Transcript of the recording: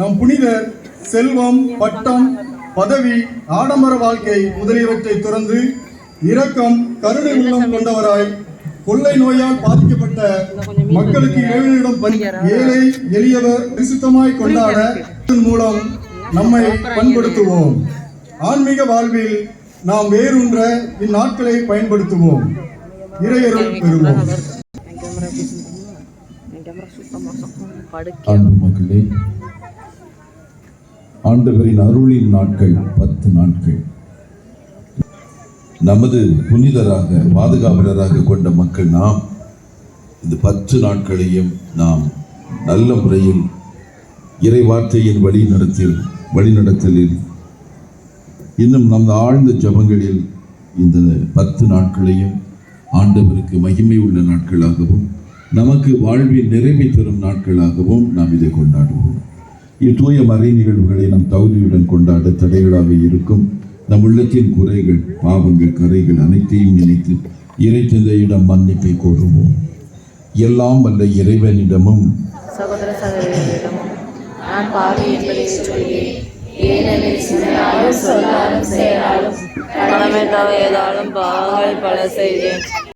நம் புனிதர் செல்வம் பட்டம் பதவி ஆடம்பர வாழ்க்கை முதலியவற்றை துறந்து இரக்கம் கருணை உள்ளம் கொண்டவராய் கொள்ளை நோயால் பாதிக்கப்பட்ட மக்களுக்கு இறைவனிடம் பணி- ஏழை எளியவர் பரிசுத்தமாய் கொண்டாட மூலம் நம்மை பண்படுத்துவோம். ஆன்மீக வாழ்வில் நாம் வேரூன்ற இந்நாட்களை பயன்படுத்துவோம். இறையருள் பெறுவோம். மக்களே ஆண்டவரின் அருளின் நாட்கள் பத்து நாட்கள். நமது புனிதராக பாதுகாவலராக கொண்ட மக்கள் நாம் இந்த பத்து நாட்களையும் நாம் நல்ல முறையில் இறை வார்த்தையின் வழிநடத்தில் வழிநடத்தலில் இன்னும் நம் ஆழ்ந்த ஜபங்களில் இந்த பத்து நாட்களையும் ஆண்டவருக்கு மகிமை உள்ள நாட்களாகவும் நமக்கு வாழ்வில் நிறைவை தரும் நாட்களாகவும் நாம் இதை கொண்டாடுவோம். இத்தூய மறை நிகழ்வுகளை நம் தகுதியுடன் கொண்டாட தடைகளாக இருக்கும் நம் உள்ளத்தின் குறைகள் பாவங்கள் கரைகள் அனைத்தையும் நினைத்து இறை தந்தையிடம் மன்னிப்பை கோருவோம். எல்லாம் வந்த இறைவனிடமும் சகோதர நான் பாவி என்பதை சொல்கிறேன். ஏனெனில் சொல்லாலும் செயலாலும் கடமை பாவங்கள் பல செய்தேன்